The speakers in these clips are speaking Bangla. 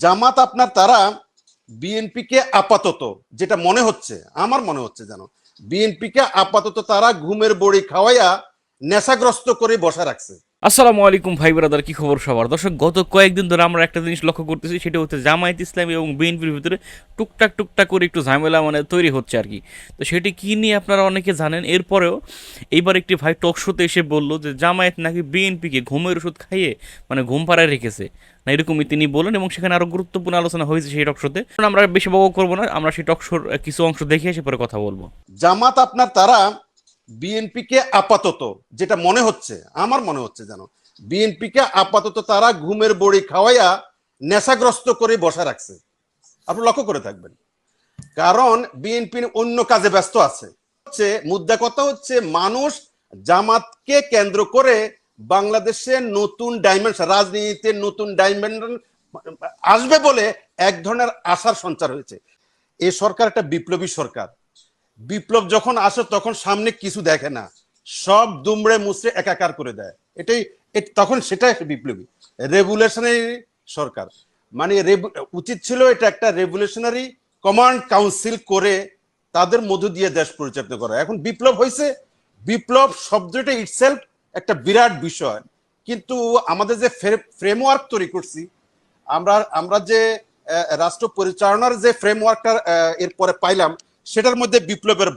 জামাত আপনার তারা বিএনপিকে আপাতত, যেটা মনে হচ্ছে, আমার মনে হচ্ছে যেন, বিএনপিকে আপাতত তারা ঘুমের বড়ি খাওয়াইয়া নেশাগ্রস্ত করে বসা রাখছে। আসসালামু আলাইকুম ভাই ব্রাদার, কি খবর সবার? দর্শক, গত কয়েকদিন ধরে আমরা একটা জিনিস লক্ষ্য করতেছি, সেটা হচ্ছে জামায়াত ইসলামী এবং বিএনপির ভিতরে টুকটাক টুকটাক করে একটু ঝামেলা মানে তৈরি হচ্ছে আর কি। তো সেটি কী নিয়ে আপনারা অনেকে জানেন? এরপরেও এইবার একটি ভাই টক শোতে এসে বলল যে, জামায়াত নাকি বিএনপিকে ঘুমের ওষুধ খাইয়ে মানে ঘুম পাড়ায় রেখেছে? না, এরকমই তিনি বলেন এবং সেখানে আরও গুরুত্বপূর্ণ আলোচনা হয়েছে সেই টক শোতে আমরা বেশি বক করব না, আমরা সেই টক শোর কিছু অংশ দেখে এসে পরে কথা বলব। জামাত আপনার তারা বিএনপিকে আপাতত, যেটা মনে হচ্ছে, আমার মনে হচ্ছে যেন, বিএনপিকে আপাতত তারা ঘুমের বড়ি খাওয়াইয়া নেশাগ্রস্ত করে বসা রাখছে। আপনি লক্ষ্য করে থাকবেন। কারণ বিএনপি অন্য কাজে ব্যস্ত আছে। হচ্ছে, মুদ্রা কথা হচ্ছে, মানুষ জামাতকে কেন্দ্র করে বাংলাদেশে নতুন ডাইমেনশন রাজনীতিতে নতুন ডাইমেনশন আসবে বলে এক ধরনের আশার সঞ্চার হয়েছে। এই সরকার একটা বিপ্লবী সরকার। বিপ্লব যখন আসে, তখন সামনে কিছু দেখে না। সব দুমড়ে মুচড়ে একাকার করে দেয়। এটাই তখন সেটাই বিপ্লবী। রেভুলেশনারি সরকার। মানে উচিত ছিল এটা একটা রেভুলেশনারি কমান্ড কাউন্সিল করে তাদের মধ্য দিয়ে দেশ পরিচালিত করা। এখন বিপ্লব হয়েছে। বিপ্লব শব্দটা ইটসেলফ একটা বিরাট বিষয়। কিন্তু আমাদের যে ফ্রেমওয়ার্ক তৈরি করছি, আমরা আমরা যে রাষ্ট্র পরিচালনার যে ফ্রেমওয়ার্কটা এরপরে পাইলাম সেটার মধ্যে বিপ্লবের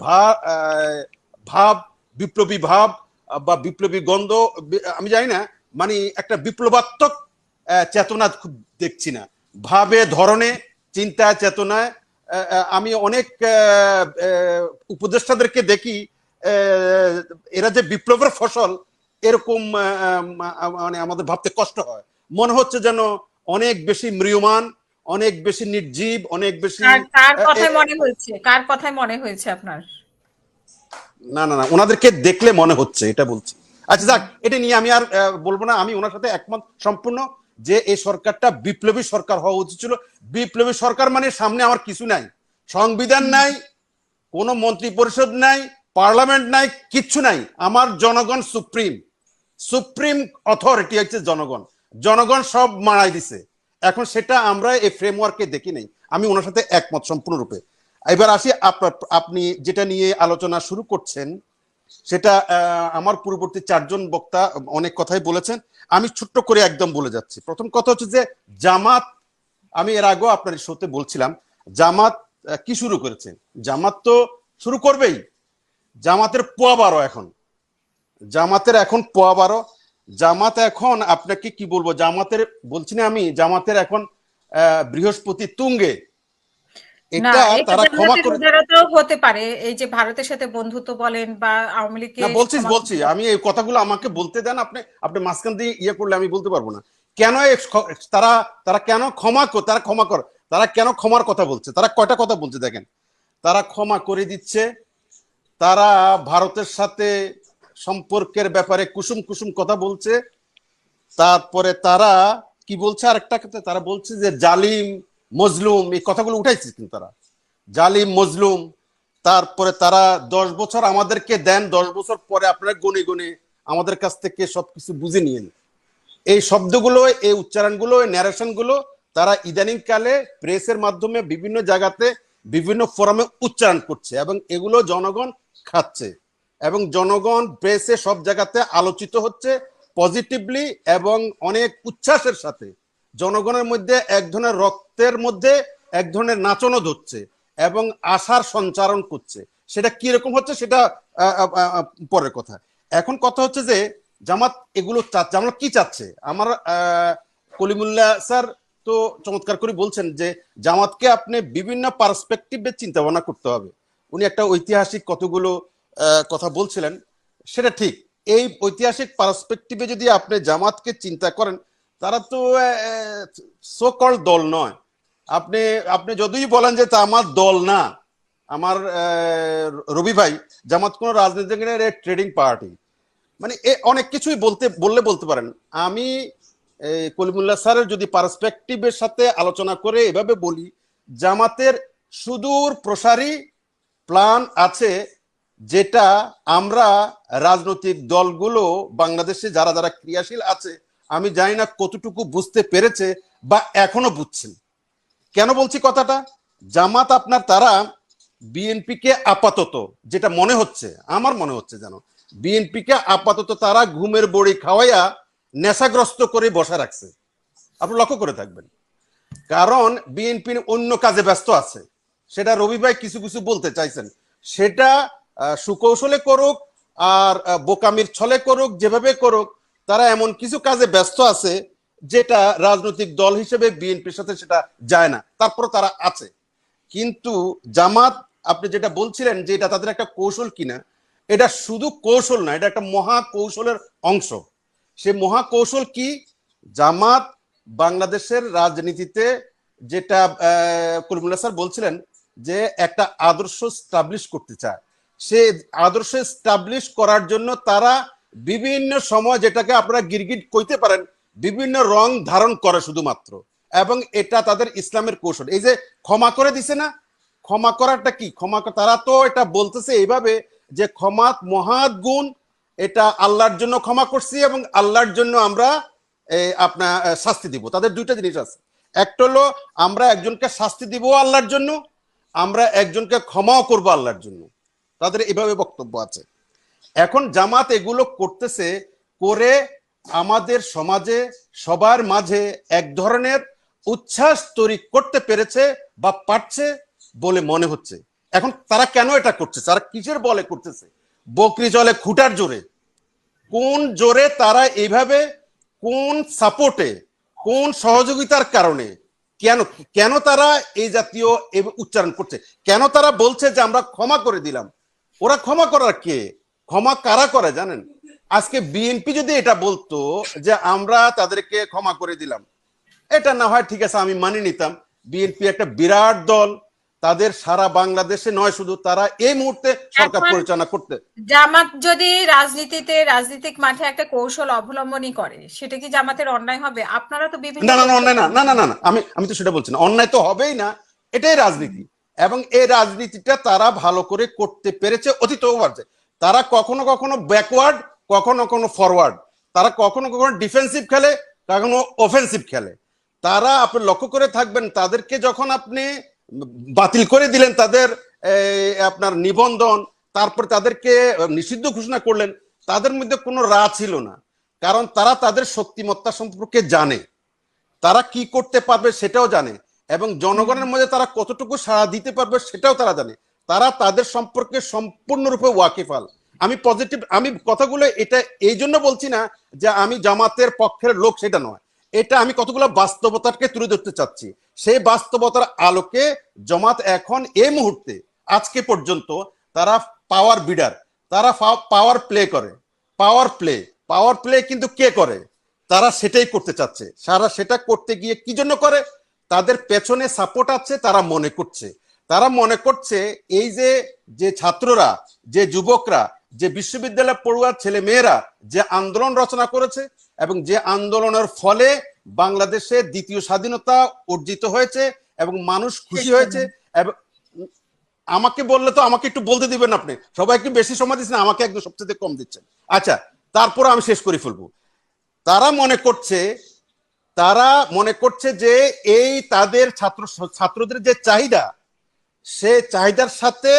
ভাব, বিপ্লবী ভাব বা বিপ্লবী গন্ধ আমি জানি না মানে একটা বিপ্লবাত্মক চেতনা খুব দেখছি না। ভাবে, ধরনে, চিন্তা, চেতনায় আমি অনেক উপদেষ্টাদেরকে দেখি এরা যে বিপ্লবের ফসল, এরকম মানে আমাদের ভাবতে কষ্ট হয়। মনে হচ্ছে যেন অনেক বেশি ম্রিয়মান অনেক বেশি নির্জীব অনেক বেশি কার কথায় মনে হয়েছে? কার কথায় মনে হয়েছে আপনার? না না না ওনাদেরকে দেখলে মনে হচ্ছে এটা বলছি। আচ্ছা যাক এটা নিয়ে আমি আর বলব না আমি ওনার সাথে একমত সম্পূর্ণ যে এই সরকারটা বিপ্লবী সরকার হওয়া উচিত ছিল। বিপ্লবী সরকার মানে সামনে আমার কিছু নাই। সংবিধান নাই কোনো মন্ত্রী পরিষদ নাই পার্লামেন্ট নাই কিচ্ছু নাই। আমার জনগণ সুপ্রিম। সুপ্রিম অথরিটি হচ্ছে জনগণ। জনগণ সব মারাই দিছে। এখন সেটা আমরা এই ফ্রেমওয়ার্কে দেখি নাই। আমি ওনার সাথে একমত সম্পূর্ণরূপে। এবার আসি আপনার আপনি যেটা নিয়ে আলোচনা শুরু করছেন, সেটা আমার পূর্ববর্তী চারজন বক্তা অনেক কথাই বলেছেন। আমি ছোট্ট করে একদম বলে যাচ্ছি। প্রথম কথা হচ্ছে যে, জামাত, আমি এর আগেও আপনার শোতে বলছিলাম, জামাত কি শুরু করেছে? জামাত তো শুরু করবেই। জামাতের পোয়া বারো এখন। জামাতের এখন পোয়া বারো। জামাত এখন আপনাকে কি বলব? জামাতের বলছি না আমি জামাতের এখন বৃহস্পতি তুঙ্গে। এটা এটা তারা ক্ষমা করে হতে পারে। এই যে ভারতের সাথে বন্ধুত্ব বলেন বা আওয়ামী লীগকে না বলছি বলছি আমি এই কথাগুলো আমাকে বলতে দেন আপনি আপনি মাঝখান দিয়ে ইয়ে করলে আমি বলতে পারব না। কেন তারা তারা কেন ক্ষমা কর তারা ক্ষমা কর তারা কেন ক্ষমার কথা বলছে? তারা কয়টা কথা বলছে দেখেন? তারা ক্ষমা করে দিচ্ছে তারা ভারতের সাথে সম্পর্কের ব্যাপারে কুসুম কুসুম কথা বলছে। তারপরে তারা কি বলছে? আরেকটা ক্ষেত্রে তারা বলছে যে জালিম, মজলুম, এই কথাগুলো উঠাইছে কিন্তু তারা। জালিম, মজলুম, তারপরে তারা দশ বছর আমাদেরকে দেন, দশ বছর পরে আপনারা গনে গনে আমাদের কাছ থেকে সবকিছু বুঝে নিয়েন। এই শব্দগুলো, এই উচ্চারণগুলো, এই ন্যারেশনগুলো তারা ইদানিং কালে প্রেসের মাধ্যমে বিভিন্ন জায়গাতে বিভিন্ন ফোরামে উচ্চারণ করছে এবং এগুলো জনগণ খাচ্ছে। এবং জনগণ প্রেসে সব জায়গাতে আলোচিত হচ্ছে পজিটিভলি এবং অনেক উচ্ছ্বাসের সাথে। জনগণের মধ্যে এক ধরনের রক্তের মধ্যে এক ধরনের নাচনদ ধরছে এবং আশার সঞ্চারণ করছে। সেটা কি রকম হচ্ছে সেটা পরের কথা। এখন কথা হচ্ছে যে জামাত এগুলো চাচ্ছে আমরা কি চাচ্ছে? আমার আহ, কলিমুল্লাহ স্যার তো চমৎকার করে বলছেন যে জামাতকে আপনি বিভিন্ন পার্সপেক্টিভে চিন্তা ভাবনা করতে হবে। উনি একটা ঐতিহাসিক কতগুলো কথা বলছিলেন, সেটা ঠিক। এই ঐতিহাসিক পার্সপেক্টিভে যদি আপনি জামাতকে চিন্তা করেন, তারা তো সো কল দল নয়। আপনি আপনি যদিই বলেন যে তা আমার দল না, আমার রবি ভাই, জামাত কোন রাজনৈতিক ট্রেডিং পার্টি মানে এ, অনেক কিছুই বলতে, বললে বলতে পারেন। আমি এই কলিমুল্লাহ স্যারের যদি পার্সপেক্টিভের সাথে আলোচনা করে এভাবে বলি, জামাতের সুদূর প্রসারী প্ল্যান আছে যেটা আমরা রাজনৈতিক দলগুলো বাংলাদেশে যারা যারা ক্রিয়াশীল আছে, আমি জানি না কতটুকু বুঝতে পেরেছে বা এখনও বুঝছেন। কেন বলছি কথাটা? জামাত আপনার তারা বিএনপিকে আপাতত, যেটা মনে হচ্ছে, আমার মনে হচ্ছে যেন, বিএনপিকে আপাতত তারা ঘুমের বড়ি খাওয়াইয়া নেশাগ্রস্ত করে বসা রাখছে। আপনি লক্ষ্য করে থাকবেন। কারণ বিএনপি অন্য কাজে ব্যস্ত আছে। সেটা রবি ভাই কিছু কিছু বলতে চাইছেন। সেটা সুকৌশলে করুক আর বোকামির ছলে করুক যেভাবে করুক তারা এমন কিছু কাজে ব্যস্ত আছে যেটা রাজনৈতিক দল হিসেবে বিএনপির সাথে সেটা যায় না। তারপর তারা আছে। কিন্তু জামাত আপনি যেটা বলছিলেন যে এটা তাদের একটা কৌশল কিনা এটা শুধু কৌশল না এটা একটা মহা কৌশলের অংশ। সে মহা কৌশল কি? জামাত বাংলাদেশের রাজনীতিতে যেটা আহ, স্যার বলছিলেন যে একটা আদর্শ স্টাবলিশ করতে চায়। সে আদর্শ স্টাবলিশ করার জন্য তারা বিভিন্ন সময় যেটাকে আপনারা গিরগিট কইতে পারেন, বিভিন্ন রং ধারণ করে শুধুমাত্র। এবং এটা তাদের ইসলামের কৌশল। এই যে ক্ষমা করে দিছে না, ক্ষমা করাটা কি? ক্ষমা তারা তো এটা বলতেছে এইভাবে যে ক্ষমা মহাত গুণ, এটা আল্লাহর জন্য ক্ষমা করছি এবং আল্লাহর জন্য আমরা আপনার শাস্তি দিব। তাদের দুইটা জিনিস আছে। একটা হলো, আমরা একজনকে শাস্তি দিব আল্লাহর জন্য, আমরা একজনকে ক্ষমাও করব আল্লাহর জন্য। তাদের এভাবে বক্তব্য আছে। এখন জামাত এগুলো করতেছে করে আমাদের সমাজে সবার মাঝে এক ধরনের উচ্ছ্বাস তৈরি করতে পেরেছে বা পারছে বলে মনে হচ্ছে। এখন তারা কেন এটা করছে? তারা কিসের বলে করতেছে? বকরি জলে খুঁটার জোরে। কোন জোরে তারা এইভাবে কোন সাপোর্টে, কোন সহযোগিতার কারণে কেন কেন তারা এই জাতীয় উচ্চারণ করছে? কেন তারা বলছে যে আমরা ক্ষমা করে দিলাম? ওরা ক্ষমা করার কে? ক্ষমা কারা করে জানেন? আজকে বিএনপি যদি এটা বলতো যে আমরা তাদেরকে ক্ষমা করে দিলাম এটা না হয় ঠিক আছে আমি মানি নিতাম। বিএনপি একটা বিরাট দল তাদের সারা বাংলাদেশে নয় শুধু তারা এই মুহূর্তে সরকার পরিচালনা করতে। জামাত যদি রাজনীতিতে রাজনৈতিক মাঠে একটা কৌশল অবলম্বনই করে সেটা কি জামাতের অন্যায় হবে? আপনারা তো বিভিন্ন না না না অন্যায় না না না না না আমি আমি তো সেটা বলছি না। অন্যায় তো হবেই না এটাই রাজনীতি। এবং এই রাজনীতিটা তারা ভালো করে করতে পেরেছে, অতীতেও পারছে তারা কখনো কখনো ব্যাকওয়ার্ড কখনো কখনো ফরওয়ার্ড তারা কখনো কখনো ডিফেন্সিভ খেলে, কখনো অফেন্সিভ খেলে। তারা আপনি লক্ষ্য করে থাকবেন, তাদেরকে যখন আপনি বাতিল করে দিলেন, তাদের আপনার নিবন্ধন, তারপর তাদেরকে নিষিদ্ধ ঘোষণা করলেন, তাদের মধ্যে কোনো রা ছিল না। কারণ তারা তাদের শক্তিমত্তা সম্পর্কে জানে। তারা কি করতে পারবে সেটাও জানে। এবং জনগণের মধ্যে তারা কতটুকু সাড়া দিতে পারবে সেটাও তারা জানে। তারা তাদের সম্পর্কে সম্পূর্ণরূপে ওয়াকিফাল আমি পজিটিভ আমি কথাগুলো এটা এই জন্য বলছি না যে আমি জামাতের পক্ষের লোক সেটা নয়। এটা আমি কতগুলো বাস্তবতাকে তুলে ধরতে চাচ্ছি। সেই বাস্তবতার আলোকে জামাত এখন এই মুহূর্তে, আজকে পর্যন্ত তারা পাওয়ার বিডার তারা পাওয়ার প্লে করে। পাওয়ার প্লে পাওয়ার প্লে কিন্তু কে করে? তারা সেটাই করতে চাচ্ছে। সারা সেটা করতে গিয়ে কি জন্য করে? তাদের পেছনে সাপোর্ট আছে তারা মনে করছে। তারা মনে করছে এই যে যে ছাত্ররা যে যুবকরা যে বিশ্ববিদ্যালয় পড়ুয়ার ছেলে মেয়েরা যে আন্দোলন রচনা করেছে এবং যে আন্দোলনের ফলে বাংলাদেশে দ্বিতীয় স্বাধীনতা অর্জিত হয়েছে এবং মানুষ খুশি হয়েছে এবং আমাকে বললে তো আমাকে একটু বলতে দিবেন আপনি। সবাইকে বেশি সময় দিচ্ছেন আমাকে একদম সবচেয়ে কম দিচ্ছেন। আচ্ছা তারপর আমি শেষ করে ফেলব। তারা মনে করছে তারা মনে করছে যে এই তাদের ছাত্র ছাত্রদের যে চাহিদা, সে চাহিদার সাথে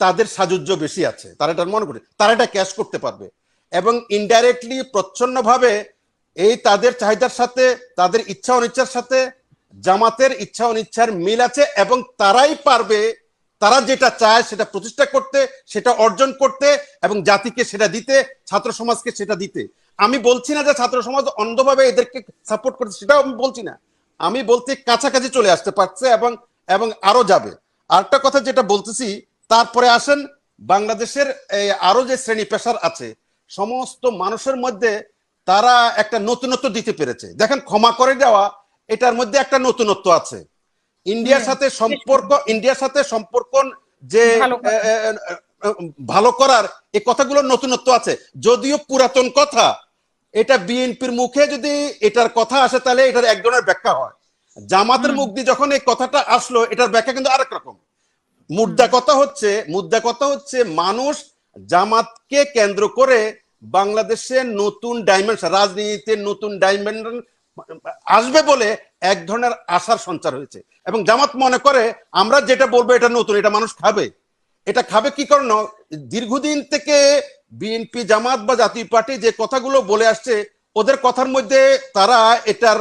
তাদের সাজুজ্য বেশি আছে। তারা এটা মনে করে তারা এটা ক্যাশ করতে পারবে। এবং ইনডাইরেক্টলি প্রচ্ছন্ন ভাবে এই তাদের চাহিদার সাথে, তাদের ইচ্ছা অনিচ্ছার সাথে, জামাতের ইচ্ছা অনিচ্ছার মিল আছে এবং তারাই পারবে, তারা যেটা চায় সেটা প্রতিষ্ঠা করতে, সেটা অর্জন করতে এবং জাতিকে সেটা দিতে, ছাত্র সমাজকে সেটা দিতে। আমি বলছি না যে ছাত্র সমাজ অন্ধভাবে এদেরকে সাপোর্ট করছে সেটাও আমি বলছি না। আমি বলতে কাছাকাছি চলে আসতে পারছে এবং এবং আরও যাবে। আরেকটা কথা যেটা বলতেছি তারপরে আসেন বাংলাদেশের আরও যে শ্রেণি পেশার আছে সমস্ত মানুষের মধ্যে তারা একটা নতুনত্ব দিতে পেরেছে। দেখেন ক্ষমা করে দেওয়া এটার মধ্যে একটা নতুনত্ব আছে। ইন্ডিয়ার সাথে সম্পর্ক ইন্ডিয়ার সাথে সম্পর্ক যে ভালো করার এই কথাগুলো নতুনত্ব আছে। যদিও পুরাতন কথা এটা বিএনপির মুখে যদি এটার কথা আসে তাহলে এটার এক ধরনের ব্যাখ্যা হয়। জামাতের মুখ দিয়ে যখন এই কথাটা আসলো এটার ব্যাখ্যা কিন্তু আরেক রকম। মুদ্রা কথা হচ্ছে মুদ্রা কথা হচ্ছে মানুষ জামাতকে কেন্দ্র করে বাংলাদেশের নতুন ডাইমেনশন রাজনীতিতে নতুন ডাইমেনশন আসবে বলে এক ধরনের আশার সঞ্চার হয়েছে। এবং জামাত মনে করে আমরা যেটা বলব এটা নতুন এটা মানুষ খাবে। এটা খাবে কি কারণ? দীর্ঘদিন থেকে বিএনপি, জামাত বা জাতীয় পার্টি যে কথাগুলো বলে আসছে, ওদের কথার মধ্যে তারা এটার,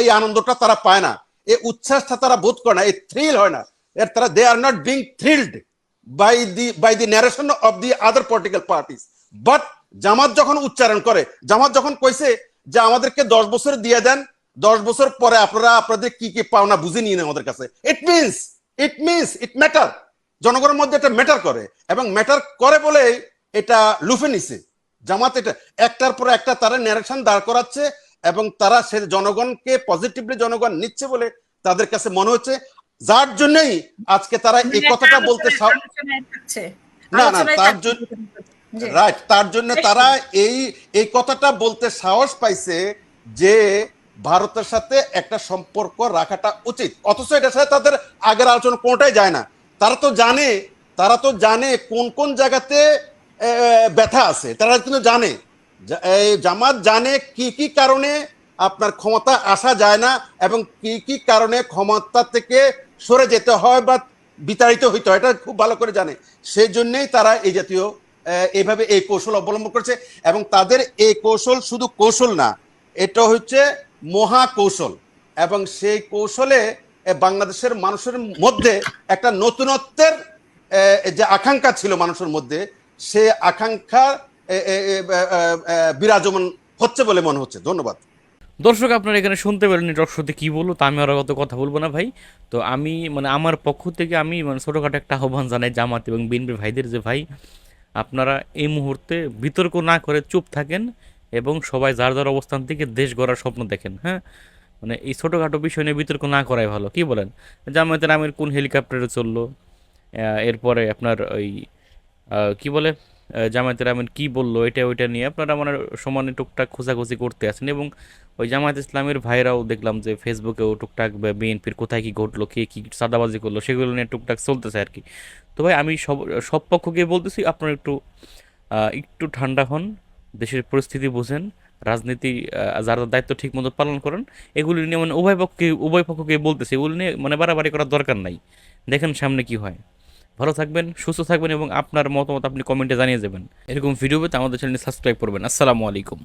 এই আনন্দটা তারা পায় না। এই উচ্ছ্বাসটা তারা বোধ করে না। এই থ্রিল হয় না। এর তারা they are not being thrilled by the by the narration of the other political parties but Jamaat যখন উচ্চারণ করে, জামাত যখন কইছে যে আমাদেরকে দশ বছর দিয়ে দেন, দশ বছর পরে আপনারা আপনাদের কি কি পাওনা বুঝে নিয়ে নেন আমাদের কাছে। It means it means it matter জনগণের মধ্যে এটা ম্যাটার করে। এবং ম্যাটার করে বলে এটা লুফে নিছে। জামাত এটা একটার পর একটা তারা ন্যারেশন দাঁড় করাচ্ছে এবং তারা সে জনগণকে পজিটিভলি জনগণ নিচ্ছে বলে তাদের কাছে মনে হচ্ছে। যার জন্যই আজকে তারা এই কথাটা বলতে। না, না, তার জন্য- রাইট তার জন্য তারা এই এই কথাটা বলতে সাহস পাইছে যে ভারতের সাথে একটা সম্পর্ক রাখাটা উচিত। অথচ এটার সাথে তাদের আগের আলোচনা কোনটাই যায় না। তারা তো জানে তারা তো জানে কোন কোন জায়গাতে ব্যথা আছে, তারা কিন্তু জানে। এই জামাত জানে কি কি কারণে আপনার ক্ষমতা আসা যায় না এবং কি কি কারণে ক্ষমতা থেকে সরে যেতে হয় বা বিতাড়িত হইতে হয়, এটা খুব ভালো করে জানে। সেই জন্যেই তারা এই জাতীয় এইভাবে এই কৌশল অবলম্বন করছে এবং তাদের এই কৌশল শুধু কৌশল না, এটা হচ্ছে মহা কৌশল। এবং সেই কৌশলে বাংলাদেশের মানুষের মধ্যে একটা নতুনত্বের যে আকাঙ্ক্ষা ছিল মানুষের মধ্যে সে আকাঙ্ক্ষা বিরাজমান হচ্ছে বলে মনে হচ্ছে। ধন্যবাদ। দর্শক, আপনারা এখানে শুনতে পেলেন দর্শকতে কী বলল, তা আমি আর অত কথা বলব না ভাই। তো আমি মানে আমার পক্ষ থেকে আমি মানে ছোটোখাটো একটা আহ্বান জানাই জামাত এবং বিএনপি ভাইদের যে, ভাই, আপনারা এই মুহূর্তে বিতর্ক না করে চুপ থাকেন এবং সবাই যার যার অবস্থান থেকে দেশ গড়ার স্বপ্ন দেখেন হ্যাঁ? মানে এই ছোটোখাটো বিষয় নিয়ে বিতর্ক না করাই ভালো। কি বলেন? জামায়াতের আমির কোন হেলিকপ্টারে চলল? এরপরে আপনার ওই কি বলে? জামায়াতের আমির কি বলল? এটা, ওইটা নিয়ে আপনারা মানে সমানে টুকটাক খোঁজাখুঁজি করতে আছেন এবং ওই জামায়াত ইসলামের ভাইরাও দেখলাম যে ফেসবুকেও টুকটাক বিএনপির কোথায় কি ঘটলো, কে কি সাদাবাজি করল, সেগুলো নিয়ে টুকটাক চলতেছে আর কি। তো ভাই, আমি সব সব পক্ষকে বলতেছি, আপনারা একটু একটু ঠান্ডা হন, দেশের পরিস্থিতি বুঝেন, রাজনীতি যারা দায়িত্ব ঠিক মতো পালন করেন, এগুলি নিয়ে মানে উভয় পক্ষে উভয় পক্ষকে বলতেছি, এগুলি নিয়ে মানে বাড়াবাড়ি করার দরকার নাই। দেখেন সামনে কি হয়। ভালো থাকবেন, সুস্থ থাকবেন এবং আপনার মতামত আপনি কমেন্টে জানিয়ে যাবেন। এরকম ভিডিও পেতে আমাদের চ্যানেলটি সাবস্ক্রাইব করবেন। আসসালামু আলাইকুম।